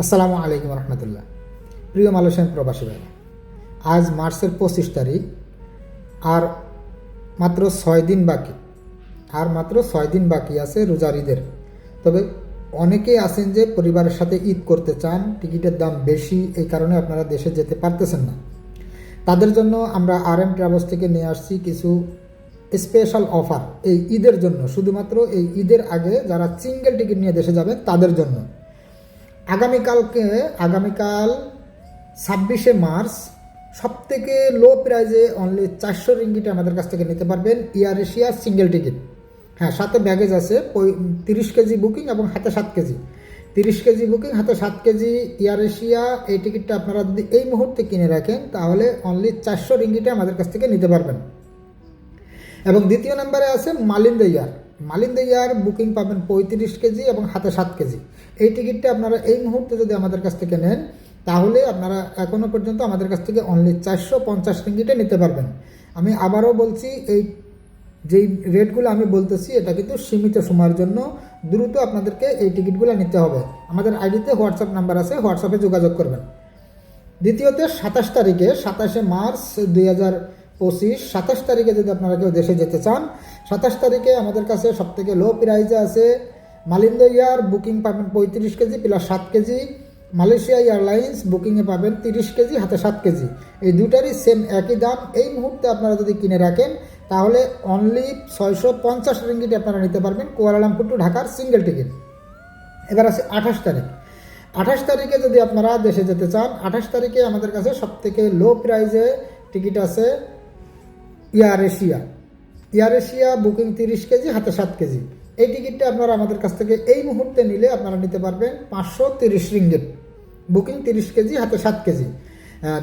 আসসালামু আলাইকুম রহমতুল্লাহ। প্রিয় মালয়েশিয়ান প্রবাসী ভাই আজ মার্চের পঁচিশ তারিখ, আর মাত্র ছয় দিন বাকি, আর মাত্র ছয় দিন বাকি আছে রোজার ঈদের। তবে অনেকেই আছেন যে পরিবারের সাথে ঈদ করতে চান, টিকিটের দাম বেশি, এই কারণে আপনারা দেশে যেতে পারতেছেন না। তাদের জন্য আমরা আর এম ট্রাভেলস থেকে নিয়ে আসছি কিছু স্পেশাল অফার এই ঈদের জন্য। শুধুমাত্র এই ঈদের আগে যারা সিঙ্গেল টিকিট নিয়ে দেশে যাবেন, তাদের জন্য। আগামীকালকে, আগামীকাল ছাব্বিশে মার্চ সব থেকে লো প্রাইজে অনলি চারশো রিঙ্গিটে আমাদের কাছ থেকে নিতে পারবেন এয়ার এশিয়া সিঙ্গেল টিকিট হ্যাঁ সাথে ব্যাগেজ আছে তিরিশ কেজি বুকিং এবং হাতে সাত কেজি। তিরিশ কেজি বুকিং হাতে সাত কেজি এয়ার এশিয়া এই টিকিটটা আপনারা যদি এই মুহূর্তে কিনে রাখেন, তাহলে অনলি চারশো রিঙ্গিটে আমাদের কাছ থেকে নিতে পারবেন। এবং দ্বিতীয় নম্বরে আছে মালিন্দ ইয়ার মালিন্দ ইয়ার বুকিং পাবেন পঁয়ত্রিশ কেজি এবং হাতে সাত কেজি। এই টিকিটটা আপনারা এই মুহূর্তে যদি আমাদের কাছ থেকে নেন, তাহলে আপনারা এখনও পর্যন্ত আমাদের কাছ থেকে অনলি চারশো পঞ্চাশ রিঙ্গিটে নিতে পারবেন। আমি আবারও বলছি, এই যেই রেটগুলো আমি বলতেছি, এটা কিন্তু সীমিত সময়ের জন্য দ্রুত আপনাদেরকে এই টিকিটগুলো নিতে হবে। আমাদের আইডিতে হোয়াটসঅ্যাপ নাম্বার আছে, হোয়াটসঅ্যাপে যোগাযোগ করবেন। দ্বিতীয়ত, সাতাশ তারিখে সাতাশে মার্চ দুই হাজার পঁচিশ, সাতাশ তারিখে যদি আপনারা কেউ দেশে যেতে চান, সাতাশ তারিখে আমাদের কাছে সবথেকে লো প্রাইজে আছে মালিন্দ ইয়ার বুকিং পাবেন পঁয়ত্রিশ কেজি প্লাস সাত কেজি। মালয়েশিয়া এয়ারলাইন্স বুকিংয়ে পাবেন তিরিশ কেজি, হাতে সাত কেজি। এই দুটারই সেম একই দাম। এই মুহূর্তে আপনারা যদি কিনে রাখেন, তাহলে অনলি ছয়শো পঞ্চাশ রিঙ্গিট আপনারা নিতে পারবেন কুয়ালালামপুর টু ঢাকার সিঙ্গেল টিকিট এবার আছে আঠাশ তারিখ। আঠাশ তারিখে যদি আপনারা দেশে যেতে চান, আঠাশ তারিখে আমাদের কাছে সবথেকে লো প্রাইজে টিকিট আছে Air Asia. Air Asia booking তিরিশ কেজি, হাতে সাত কেজি। এই টিকিটটা আপনারা আমাদের কাছ থেকে এই মুহূর্তে নিলে আপনারা নিতে পারবেন পাঁচশো তিরিশ রিঙ্গিট বুকিং তিরিশ কেজি, হাতে সাত কেজি।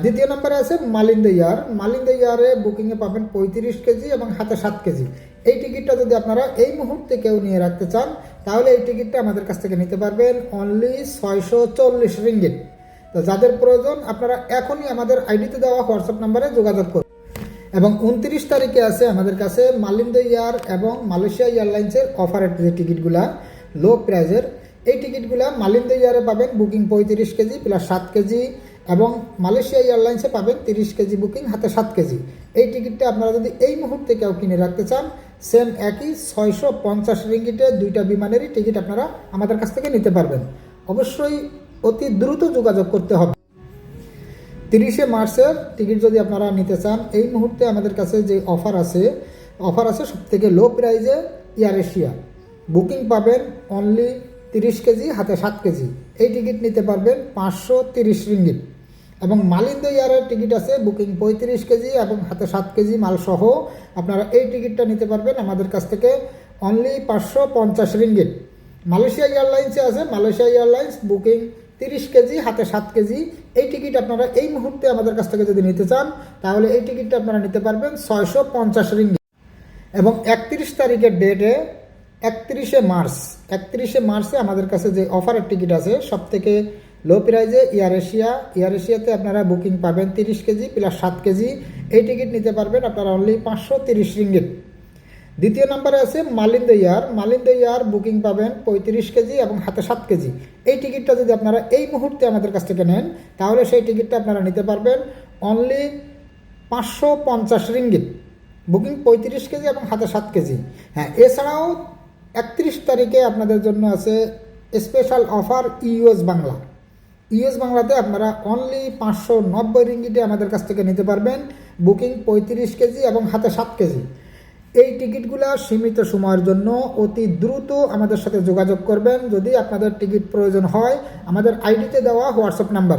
দ্বিতীয় নম্বরে আছে মালিন্দ ইয়ার। মালিন্দ ইয়ারে বুকিংয়ে পাবেন পঁয়ত্রিশ কেজি এবং হাতে সাত কেজি। এই টিকিটটা যদি আপনারা এই মুহূর্তে কেউ নিয়ে রাখতে চান, তাহলে এই টিকিটটা আমাদের কাছ থেকে নিতে পারবেন অনলি ছয়শো চল্লিশ রিঙ্গিট তো যাদের প্রয়োজন, আপনারা এখনই আমাদের আইডিতে দেওয়া হোয়াটসঅ্যাপ নাম্বারে যোগাযোগ করুন। এবং উনত্রিশ তারিখে আছে আমাদের কাছে মালিন্দ ইয়ার এবং মালয়েশিয়া এয়ারলাইন্সের অফারের যে টিকিটগুলা লো প্রাইজের এই টিকিটগুলা মালিন্দ ইয়ারে পাবেন বুকিং পঁয়ত্রিশ কেজি প্লাস সাত কেজি এবং মালয়েশিয়া এয়ারলাইন্সে পাবেন তিরিশ কেজি বুকিং হাতে সাত কেজি। এই টিকিটটা আপনারা যদি এই মুহূর্তে কেউ কিনে রাখতে চান সেম একই ছয়শো পঞ্চাশ রিঙ্গিটে দুইটা বিমানেরই টিকিট আপনারা আমাদের কাছ থেকে নিতে পারবেন। অবশ্যই অতি দ্রুত যোগাযোগ করতে হবে। তিরিশে মার্চের টিকিট যদি আপনারা নিতে চান, এই মুহূর্তে আমাদের কাছে যে অফার আছে অফার আছে সব থেকে লো প্রাইজে এয়ার এশিয়া বুকিং পাবেন অনলি তিরিশ কেজি, হাতে সাত কেজি। এই টিকিট নিতে পারবেন পাঁচশো তিরিশ রিঙ্গিট এবং মালিন্দ ইয়ারের টিকিট আছে, বুকিং পঁয়ত্রিশ কেজি এবং হাতে সাত কেজি মাল সহ আপনারা এই টিকিটটা নিতে পারবেন আমাদের কাছ থেকে অনলি পাঁচশো পঞ্চাশ রিঙ্গিট মালয়েশিয়া এয়ারলাইন্সে আছে, মালয়েশিয়া এয়ারলাইন্স বুকিং তিরিশ কেজি, হাতে সাত কেজি। এই টিকিট আপনারা এই মুহূর্তে আমাদের কাছ থেকে যদি নিতে চান, তাহলে এই টিকিটটা আপনারা নিতে পারবেন ছয়শো পঞ্চাশ রিঙ্গিত। এবং একত্রিশ তারিখের ডেটে একত্রিশে মার্চ, একত্রিশে মার্চে আমাদের কাছে যে অফারের টিকিট আছে সব থেকে লো প্রাইজে এয়ার এশিয়া। এয়ার এশিয়াতে আপনারা বুকিং পাবেন তিরিশ কেজি প্লাস সাত কেজি। এই টিকিট নিতে পারবেন আপনারা অনলি পাঁচশো তিরিশ রিঙ্গিত। দ্বিতীয় নম্বরে আছে মালিন্দ ইয়ার। মালিন্দ ইয়ার বুকিং পাবেন পঁয়ত্রিশ কেজি এবং হাতে সাত কেজি। এই টিকিটটা যদি আপনারা এই মুহূর্তে আমাদের কাছ থেকে নেন, তাহলে সেই টিকিটটা আপনারা নিতে পারবেন অনলি পাঁচশো পঞ্চাশ রিঙ্গিত। বুকিং পঁয়ত্রিশ কেজি এবং হাতে সাত কেজি। হ্যাঁ এছাড়াও একত্রিশ তারিখে আপনাদের জন্য আছে special offer US Bangla. US বাংলাতে আপনারা অনলি পাঁচশো নব্বই রিঙ্গিটে আমাদের কাছ থেকে নিতে পারবেন। বুকিং পঁয়ত্রিশ কেজি এবং হাতে সাত কেজি। এই টিকিটগুলো সীমিত সময়ের জন্য অতি দ্রুত আমাদের সাথে যোগাযোগ করবেন। যদি আপনাদের টিকিট প্রয়োজন হয়, আমাদের আইডিতে দেওয়া হোয়াটসঅ্যাপ নাম্বার।